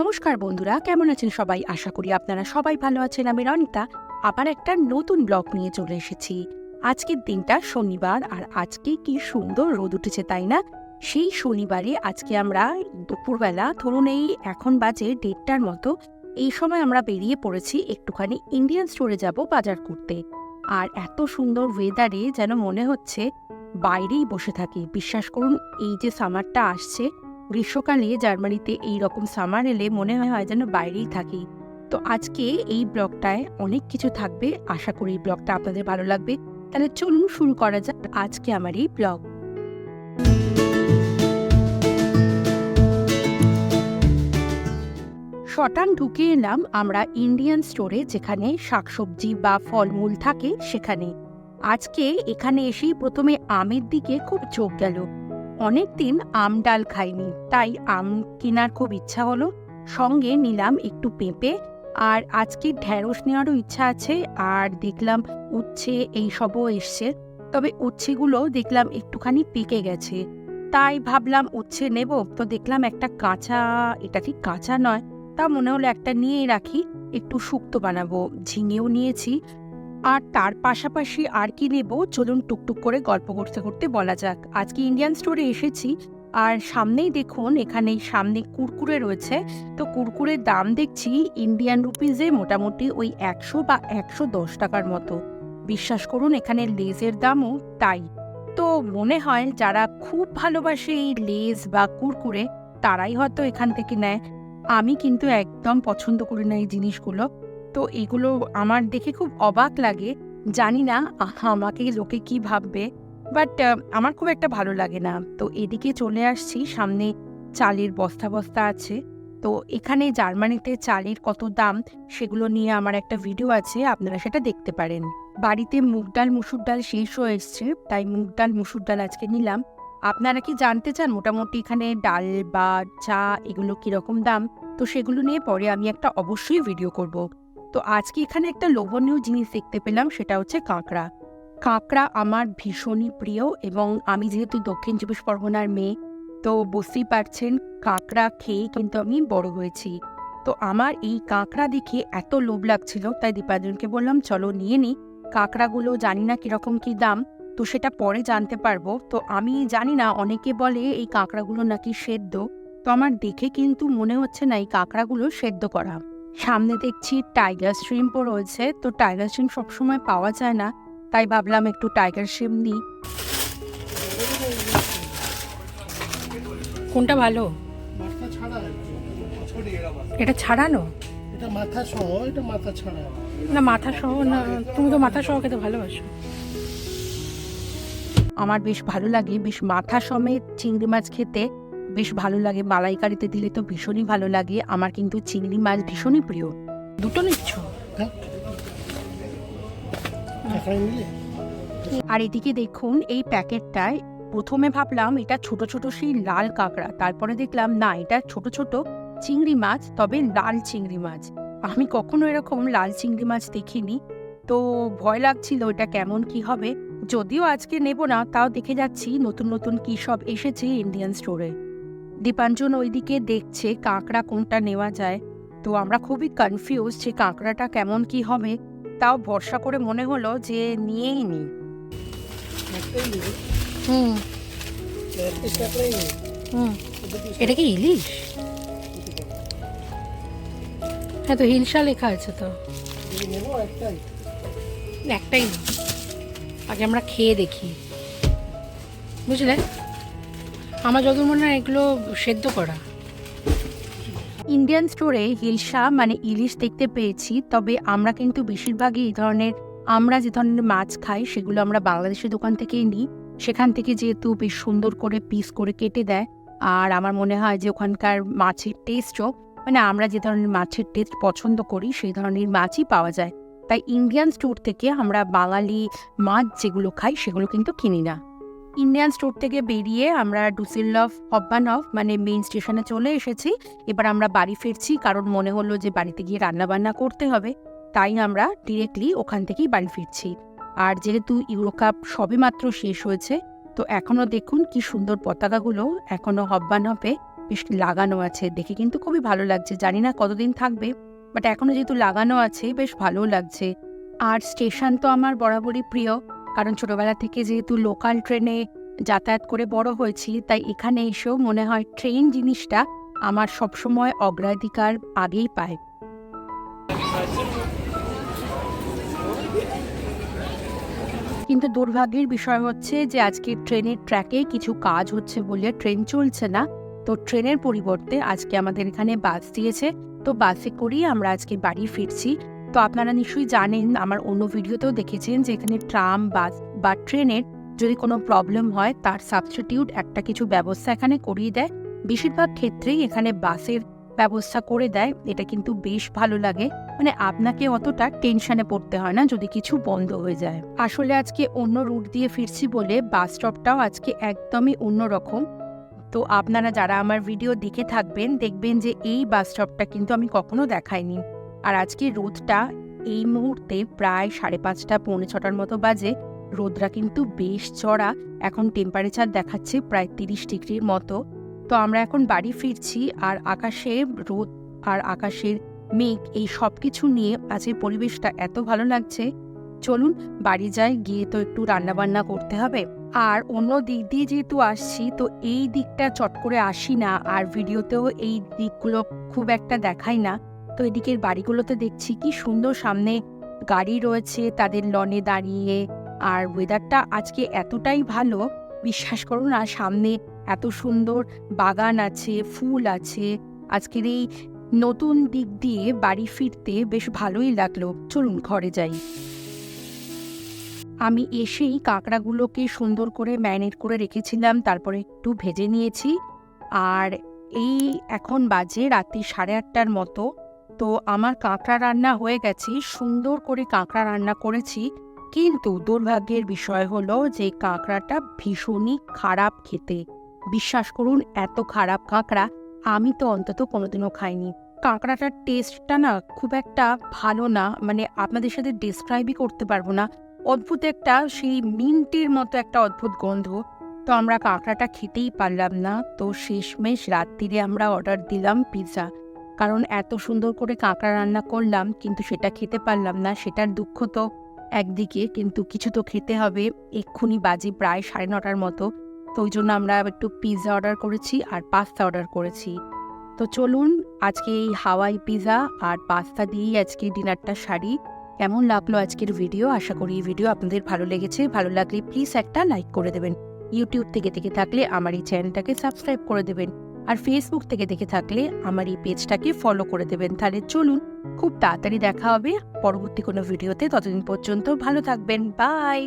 নমস্কার বন্ধুরা, কেমন আছেন সবাই? আশা করি আপনারা সবাই ভালো আছেন। আমি রনিতা, আবার একটা নতুন ব্লগ নিয়ে চলে এসেছি। আজকের দিনটা শনিবার, আর আজকে কি সুন্দর রোদ উঠেছে, তাই না? সেই শনিবারে আজকে আমরা দুপুরবেলা, ধরুন এই এখন বাজে দেড়টার মতো, এই সময় আমরা বেরিয়ে পড়েছি একটুখানি ইন্ডিয়ান স্টোরে যাব বাজার করতে। আর এত সুন্দর ওয়েদারে যেন মনে হচ্ছে বাইরেই বসে থাকি। বিশ্বাস করুন, এই যে সামারটা আসছে গ্রীষ্মকালে জার্মানিতে এই রকম সামার এলে মনে হয় যেন বাইরেই থাকি। তো আজকে এই ব্লগটায় অনেক কিছু থাকবে। আশা করি এই ব্লগটা আপনাদের ভালো লাগবে। তাহলে চলুন শুরু করা যাক আজকে আমার এই ব্লগ। শটান ঢুকে এলাম আমরা ইন্ডিয়ান স্টোরে, যেখানে শাকসবজি বা ফলমূল থাকে সেখানে। আজকে এখানে এসেই প্রথমে আমের দিকে খুব চোখ গেল। অনেক দিন আম ডাল খাইনি, তাই আম কেনার খুব ইচ্ছা হলো। সঙ্গে নিলাম একটু পেঁপে, আর আজকে ঢ্যাঁড়স নেওয়ারও ইচ্ছা আছে, আর দেখলাম উচ্ছে এই সবও এসছে। তবে উচ্ছেগুলো দেখলাম একটুখানি পেকে গেছে। তাই ভাবলাম উচ্ছে নেব, তো দেখলাম একটা কাঁচা, এটা ঠিক কাঁচা নয়, তা মনে হলো একটা নিয়েই রাখি, একটু শুক্তো বানাবো। ঝিঙেও নিয়েছি আর তার পাশাপাশি আর কি নেব? চলুন টুকটুক করে গল্প করতে করতে বলা যাক। আজকে ইন্ডিয়ান স্টোরে এসেছি। আর সামনেই দেখুন এখানে সামনে কুরকুরে রয়েছে। তো কুরকুরের দাম দেখছি ইন্ডিয়ান রুপিজে মোটামুটি ওই একশো বা একশো দশ টাকার মতো। বিশ্বাস করুন, এখানে লেজের দামও তাই। তো মনে হয় যারা খুব ভালোবাসে এই লেজ বা কুরকুরে, তারাই হয়তো এখান থেকে নেয়। আমি কিন্তু একদম পছন্দ করি না এই জিনিসগুলো। তো এগুলো আমার দেখে খুব অবাক লাগে। জানি না আমাকে লোকে কি ভাববে। বাট আমার খুব একটা ভালো লাগে না। তো এদিকে চলে আসছি, সামনে চালের বস্তা বস্তা আছে। তো এখানে জার্মানিতে চালের কত দাম সেগুলো নিয়ে আমার একটা ভিডিও আছে, আপনারা সেটা দেখতে পারেন। বাড়িতে মুগ ডাল, মুসুর ডাল শেষ হয়ে এসছে, তাই মুগ ডাল, মুসুর ডাল আজকে নিলাম। আপনারা কি জানতে চান মোটামুটি এখানে ডাল বা চা এগুলো কীরকম দাম? তো সেগুলো নিয়ে পরে আমি একটা অবশ্যই ভিডিও করব। তো আজকে এখানে একটা লোভনীয় জিনিস দেখতে পেলাম, সেটা হচ্ছে কাঁকড়া। কাঁকড়া আমার ভীষণই প্রিয় এবং আমি যেহেতু দক্ষিণ চব্বিশ পরগনার মেয়ে, তো বুঝতেই পারছেন কাঁকড়া খেয়ে কিন্তু আমি বড় হয়েছি। তো আমার এই কাঁকড়া দেখে এত লোভ লাগছিল, তাই দীপাঞ্জনকে বললাম, চলো নিয়ে নিই কাঁকড়াগুলো জানি না কীরকম কী দাম, তো সেটা পরে জানতে পারব। তো আমি জানি না, অনেকে বলে এই কাঁকড়াগুলো নাকি সেদ্ধ। তো আমার দেখে কিন্তু মনে হচ্ছে না এই কাঁকড়াগুলো সেদ্ধ করা। সামনে দেখছি টাইগার শ্রিম্পও রয়েছে। তো টাইগার শ্রিম্প সবসময় পাওয়া যায় না তাই ভাবলাম একটু টাইগার শ্রিম্প নিই। কোনটা ভালো? এটা ছাড়ানো? এটা মাথা সহ এটা মাথা ছাড়া। না মাথা সহ না তুমি তো মাথা সহ খেতে ভালোবাসো। আমার বেশ ভালো লাগে বেশ মাথা সমেত চিংড়ি মাছ খেতে। বেশ ভালো লাগে মালাইকারিতে দিলে তো ভীষণই ভালো লাগে। আমার কিন্তু চিংড়ি মাছ ভীষণই প্রিয়। দুটো নিচ্ছ? হ্যাঁ। আর এদিকে দেখুন এই প্যাকেটটায় প্রথমে ভাবলাম এটা ছোট ছোট সেই লাল কাঁকড়া তারপরে দেখলাম না এটা ছোট ছোট চিংড়ি মাছ তবে লাল চিংড়ি মাছ। আমি কখনো এরকম লাল চিংড়ি মাছ দেখিনি তো ভয় লাগছিল এটা কেমন কি হবে। যদিও আজকে নেব না তাও দেখে যাচ্ছি নতুন নতুন কি সব এসেছে ইন্ডিয়ান স্টোরে দীপাঞ্জন ওইদিকে দেখছে কাঁকড়া কোনটা নেওয়া যায়। তো আমরা খুবই কনফিউজ যে কাঁকড়াটা কেমন কি হবে, তাও ভরসা করে মনে হলো যে নিয়েই নিবে হুম। এটা কি ইলিশ? হ্যাঁ তো হিলসা লেখা আছে তো। একটাই আগে আমরা খেয়ে দেখি। বুঝলে? আমার যত মনে হয় এগুলো সেদ্ধ করা। ইন্ডিয়ান স্টোরে হিলসা মানে ইলিশ দেখতে পেয়েছি, তবে আমরা কিন্তু বেশিরভাগই এই ধরনের, আমরা যে ধরনের মাছ খাই সেগুলো আমরা বাংলাদেশের দোকান থেকেই নিই। সেখান থেকে যেহেতু বেশ সুন্দর করে পিস করে কেটে দেয়, আর আমার মনে হয় যে ওখানকার মাছের টেস্টও মানে আমরা যে ধরনের মাছের টেস্ট পছন্দ করি সেই ধরনের মাছই পাওয়া যায়। তাই ইন্ডিয়ান স্টোর থেকে আমরা বাঙালি মাছ যেগুলো খাই সেগুলো কিন্তু কিনি না। ইন্ডিয়ান স্টোর থেকে বেরিয়ে আমরা ডুসিলফ হব্বানফ মানে মেইন স্টেশনে চলে এসেছি। এবার আমরা বাড়ি ফিরছি, কারণ মনে হলো যে বাড়িতে গিয়ে রান্নাবান্না করতে হবে। তাই আমরা ডিরেক্টলি ওখান থেকেই বাড়ি ফিরছি। আর যেহেতু ইউরো কাপ সবেমাত্র শেষ হয়েছে, তো এখনও দেখুন কি সুন্দর পতাকাগুলো এখনও হব্বানফে বেশ লাগানো আছে। দেখে কিন্তু খুবই ভালো লাগছে, জানি না কতদিন থাকবে বাট এখনও যেহেতু লাগানো আছে, বেশ ভালো লাগছে। আর স্টেশন তো আমার বরাবরই প্রিয়। কারণ ছোটবেলা থেকে যেহেতু লোকাল ট্রেনে যাতায়াত করে বড় হয়েছি, তাই এখানে এসেও মনে হয় ট্রেন জিনিসটা আমার সবসময় অগ্রাধিকার আগেই পায়। কিন্তু দুর্ভাগ্যের বিষয় হচ্ছে যে আজকে ট্রেনের ট্র্যাকে কিছু কাজ হচ্ছে বলে ট্রেন চলছে না। তো ট্রেনের পরিবর্তে আজকে আমাদের এখানে বাস দিয়েছে। তো বাসে করেই আমরা আজকে বাড়ি ফিরছি। তো আপনারা নিশ্চয়ই জানেন, আমার অন্য ভিডিওতেও দেখেছেন যে এখানে ট্রাম, বাস বা ট্রেনের যদি কোনো প্রবলেম হয়, তার সাবস্টিটিউট একটা কিছু ব্যবস্থা এখানে করিয়ে দেয়। বেশিরভাগ ক্ষেত্রেই এখানে বাসের ব্যবস্থা করে দেয়। এটা কিন্তু বেশ ভালো লাগে। মানে আপনাকে অতটা টেনশনে পড়তে হয় না যদি কিছু বন্ধ হয়ে যায়। আসলে আজকে অন্য রুট দিয়ে ফিরছি বলে বাস স্টপটাও আজকে একদমই অন্যরকম। তো আপনারা যারা আমার ভিডিও দেখে থাকবেন, দেখবেন যে এই বাস স্টপটা কিন্তু আমি কখনো দেখাইনি। আর আজকে রোদটা এই মুহূর্তে প্রায় সাড়ে পাঁচটা, পৌনে ছটার মতো বাজে। রোদরা কিন্তু বেশ চড়া। এখন টেম্পারেচার দেখাচ্ছে প্রায় তিরিশ ডিগ্রির মতো। তো আমরা এখন বাড়ি ফিরছি আর আকাশে রোদ আর আকাশের মেঘ এই সব কিছু নিয়ে আজকের পরিবেশটা এত ভালো লাগছে। চলুন বাড়ি যাই, গিয়ে তো একটু রান্নাবান্না করতে হবে। আর অন্য দিক দিয়ে যেহেতু আসছি, তো এই দিকটা চট করে আসি না। আর ভিডিওতেও এই দিকগুলো খুব একটা দেখাই না। তো এদিকের বাড়িগুলোতে দেখছি কি সুন্দর সামনে গাড়ি রয়েছে, তাদের লনে দাঁড়িয়ে। আর ওয়েদারটা আজকে এতটাই ভালো, বিশ্বাস করুন আর সামনে এত সুন্দর বাগান আছে, ফুল আছে। আজকের এই নতুন দিক দিয়ে বাড়ি ফিরতে বেশ ভালোই লাগল। চলুন ঘরে যাই। আমি এসেই কাঁকড়াগুলোকে সুন্দর করে ম্যারিনেট করে রেখেছিলাম, তারপরে একটু ভেজে নিয়েছি। আর এই এখন বাজে রাত্রি সাড়ে আটটার মতো। তো আমার কাঁকড়া রান্না হয়ে গেছে, সুন্দর করে কাঁকড়া রান্না করেছি। কিন্তু দুর্ভাগ্যের বিষয় হলো যে কাঁকড়াটা ভীষণই খারাপ খেতে। বিশ্বাস করুন, এত খারাপ কাঁকড়া আমি তো অন্তত কোনোদিনও খাইনি। কাঁকড়াটার টেস্টটা না খুব একটা ভালো না মানে আপনাদের সাথে ডিসক্রাইবই করতে পারব না। অদ্ভুত একটা, সেই মিন্টের মতো একটা অদ্ভুত গন্ধ। তো আমরা কাঁকড়াটা খেতেই পারলাম না, তো শেষমেশ রাত্রিরে আমরা অর্ডার দিলাম পিৎজা কারণ এত সুন্দর করে কাঁকড়া রান্না করলাম, কিন্তু সেটা খেতে পারলাম না, সেটার দুঃখ তো একদিকে, কিন্তু কিছু তো খেতে হবে। এক্ষুনি বাজে প্রায় সাড়ে নটার মতো, তো ওই জন্য আমরা একটু পিৎজা অর্ডার করেছি আর পাস্তা অর্ডার করেছি। তো চলুন, আজকে এই হাওয়াই পিৎজা আর পাস্তা দিয়েই আজকে ডিনারটা সারি। কেমন লাগল আজকের ভিডিও আশা করি এই ভিডিও আপনাদের ভালো লেগেছে। ভালো লাগলে প্লিজ একটা লাইক করে দেবেন। ইউটিউব থেকে দেখে থাকলে আমার এই চ্যানেলটাকে সাবস্ক্রাইব করে দেবেন। আর ফেসবুক থেকে দেখে থাকলে আমার এই পেজটাকে ফলো করে দেবেন। তাহলে চলুন, খুব তাড়াতাড়ি দেখা হবে। পরবর্তী কোনো ভিডিওতে ততদিন পর্যন্ত ভালো থাকবেন। বাই